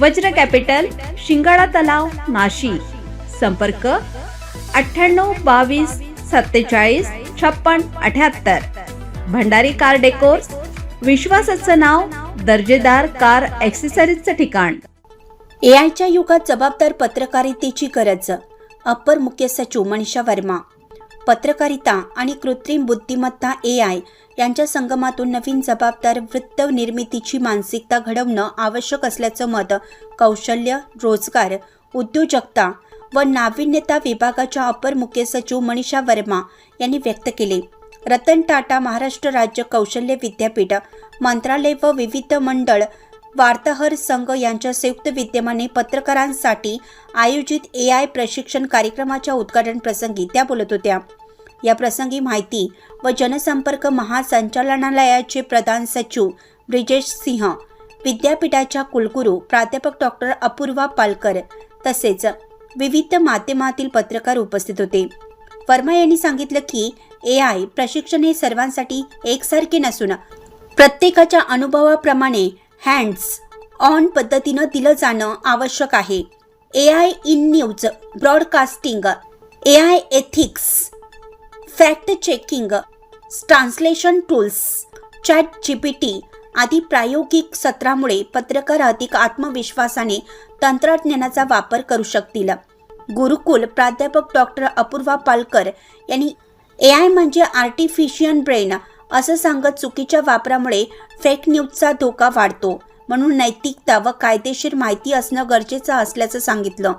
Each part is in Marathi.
वज्र कॅपिटल शिंगाडा तलाव नाशिक. संपर्क अठ्ठ्याण्णव बावीस सत्तेचाळीस छप्पन अठ्याहत्तर. भंडारी कार डेकोर्स विश्वासाचं नाव दर्जेदार कार ॲक्सेसरीजचं ठिकाण. ए आयच्या युगात जबाबदार पत्रकारितेची गरज अप्पर मुख्य सचिव मनीषा वर्मा. पत्रकारिता आणि कृत्रिम बुद्धिमत्ता ए आय यांच्या संगमातून नवीन जबाबदार वृत्त निर्मितीची मानसिकता घडवणं आवश्यक असल्याचं मत कौशल्य रोजगार उद्योजकता व नाविन्यता विभागाच्या अपर मुख्य सचिव मनीषा वर्मा यांनी व्यक्त केले. रतन टाटा महाराष्ट्र राज्य कौशल्य विद्यापीठ मंत्रालय व विविध मंडळ वार्ताहर संघ यांच्या संयुक्त विद्यमाने पत्रकारांसाठी आयोजित ए आय प्रशिक्षण कार्यक्रमाच्या उद्घाटन प्रसंगी त्या बोलत होत्या. या प्रसंगी माहिती व जनसंपर्क महासंचालनालयाचे प्रधान सचिव ब्रिजेश सिंह विद्यापीठाच्या कुलगुरू प्राध्यापक डॉक्टर अपूर्वा पालकर तसेच विविध माध्यमातील पत्रकार उपस्थित होते. वर्मा यांनी सांगितलं की ए आय प्रशिक्षण हे सर्वांसाठी एकसारखे नसून प्रत्येकाच्या अनुभवाप्रमाणे हँड्स ऑन पद्धतीनं दिलं जाणं आवश्यक आहे. A I in news broadcasting A I ethics fact checking translation tools chat GPT आदी प्रायोगिक सत्रामुळे पत्रकार अधिक आत्मविश्वासाने तंत्रज्ञानाचा वापर करू शकतील. गुरुकुल प्राध्यापक डॉक्टर अपूर्वा पालकर यांनी ए आय म्हणजे आर्टिफिशियल ब्रेन असं सांगत चुकीच्या वापरामुळे फेक न्यूजचा धोका वाढतो. म्हणून नैतिकता व कायदेशीर माहिती असणं गरजेचं असल्याचं सांगितलं.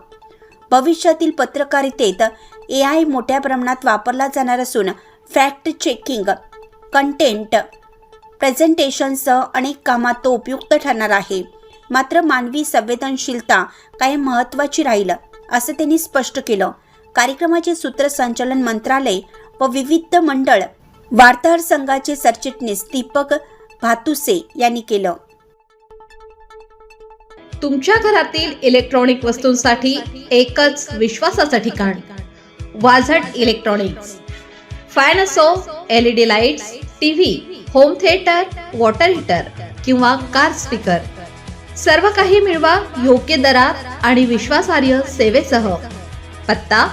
भविष्यातील पत्रकारितेत ए आय मोठ्या प्रमाणात वापरला जाणार असून फॅक्ट चेकिंग कंटेंट प्रेझेंटेशनसह अनेक कामात तो उपयुक्त ठरणार आहे. मात्र मानवी संवेदनशीलता कायम महत्त्वाची राहील असं त्यांनी स्पष्ट केलं. कार्यक्रमाचे सूत्रसंचालन मंत्रालय व विविध मंडळ वार्ताहर संघाचे सरचिटणीस दीपक भातुसे यांनी केलं. तुमच्या घरातील इलेक्ट्रॉनिक वस्तूंसाठी एकच विश्वासाचं ठिकाण वाझट इलेक्ट्रॉनिक्स. फॅन असो L E D lights TV home theatre water heater किंवा कार स्पीकर सर्व काही मिळवा योग्य दरात आणि विश्वासार्ह सेवेसह. पत्ता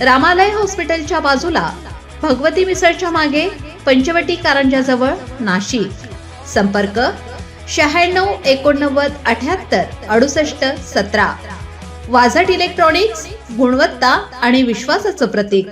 रामालय हॉस्पिटलच्या बाजूला. भगवती मिसळच्या मागे पंचवटी कारंजाजवळ नाशिक. संपर्क शहाण्णव एकोणनव्वद अठ्याहत्तर अडुसष्ट सतरा. वाझट इलेक्ट्रॉनिक्स गुणवत्ता आणि विश्वासाचं प्रतीक.